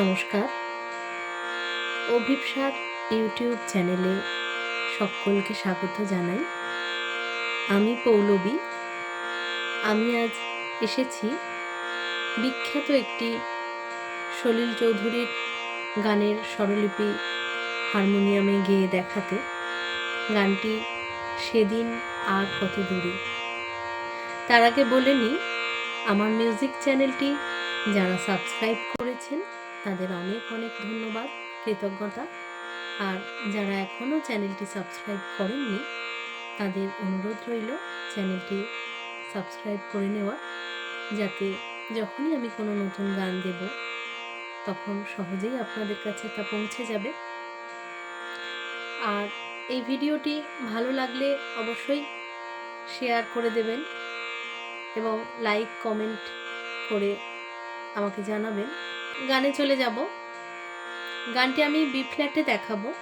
নমস্কার। অভিপ্সার ইউটিউব চ্যানেলে সকলকে স্বাগত জানাই। আমি পৌলবী। আমি আজ এসেছি বিখ্যাত একটি সলিল চৌধুরীর গানের স্বরলিপি হারমোনিয়ামে গেয়ে দেখাতে। গানটি সেদিন আর কত দূরে। তার আগে বলে নিই, আমার মিউজিক চ্যানেলটি যারা সাবস্ক্রাইব করেছেন তাদের অনেক অনেক ধন্যবাদ, কৃতজ্ঞতা। আর যারা এখনও চ্যানেলটি সাবস্ক্রাইব করেননি, তাদের অনুরোধ রইল চ্যানেলটি সাবস্ক্রাইব করে নেওয়া, যাতে যখনই আমি কোনো নতুন গান দেব, তখন সহজেই আপনাদের কাছে তা পৌঁছে যাবে। আর এই ভিডিওটি ভালো লাগলে অবশ্যই শেয়ার করে দেবেন এবং লাইক, কমেন্ট করে আমাকে জানাবেন। গানে চলে যাব। গানটি আমি বি ফ্ল্যাটে দেখাবো।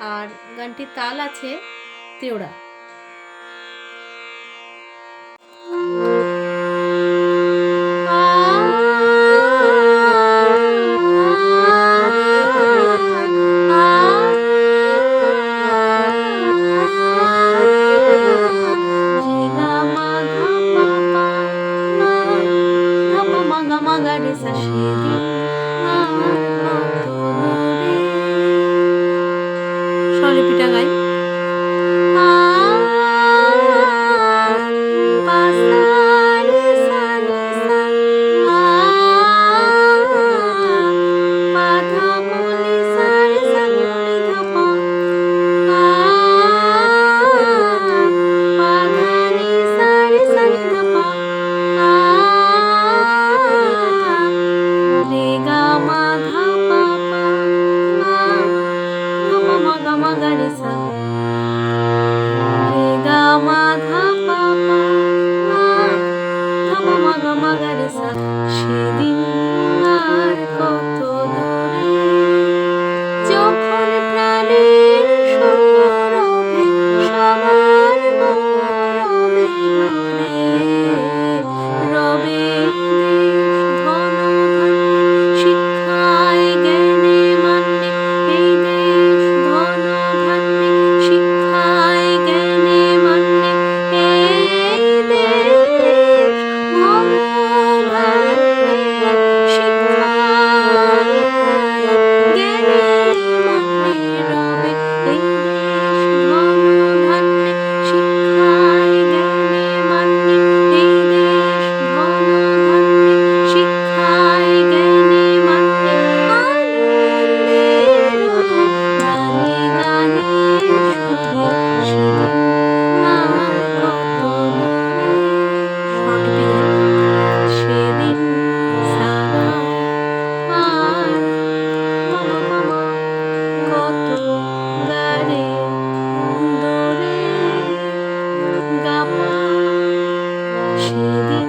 আর গানটির তাল আছে তেওড়া। she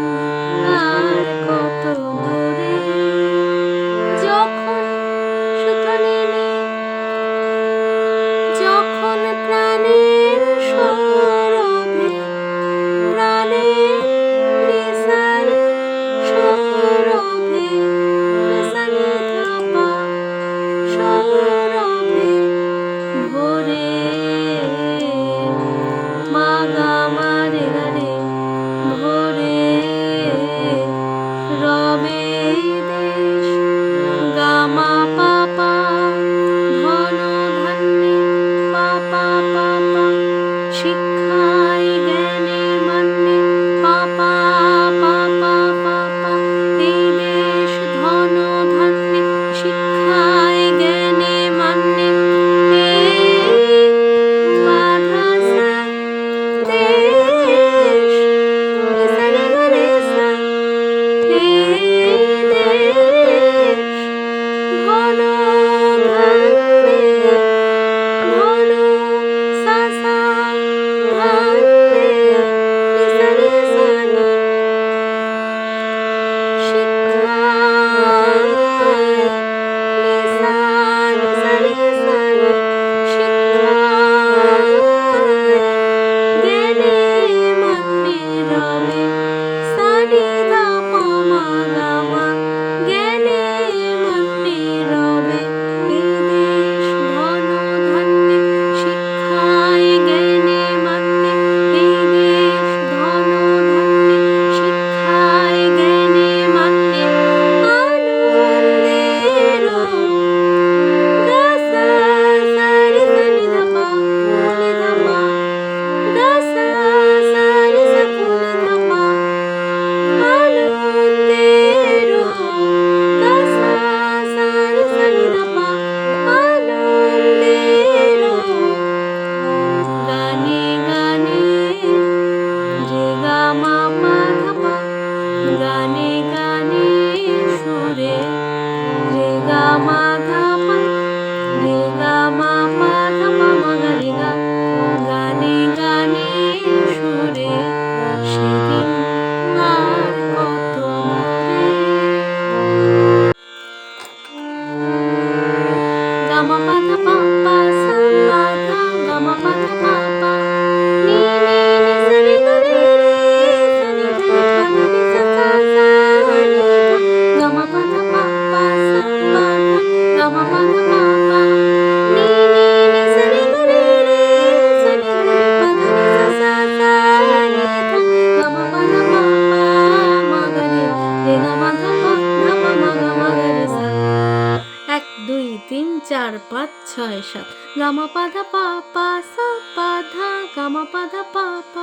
గమపద పాప సపధ గమపద పాప.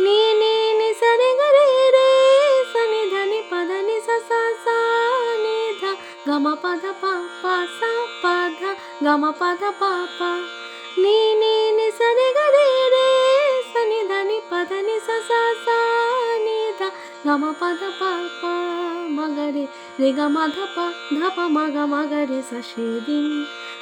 నేనే నిసరి గరే రే సని ధని పద ని సనిధ గమపద పాప సపధ గమపద పాప. నేనే నిసరి గరే రే సని ధని పద ని సనిధ గమపద పాప మగరే రే గమ ధప ధప మగ మగరే సషేదింగ్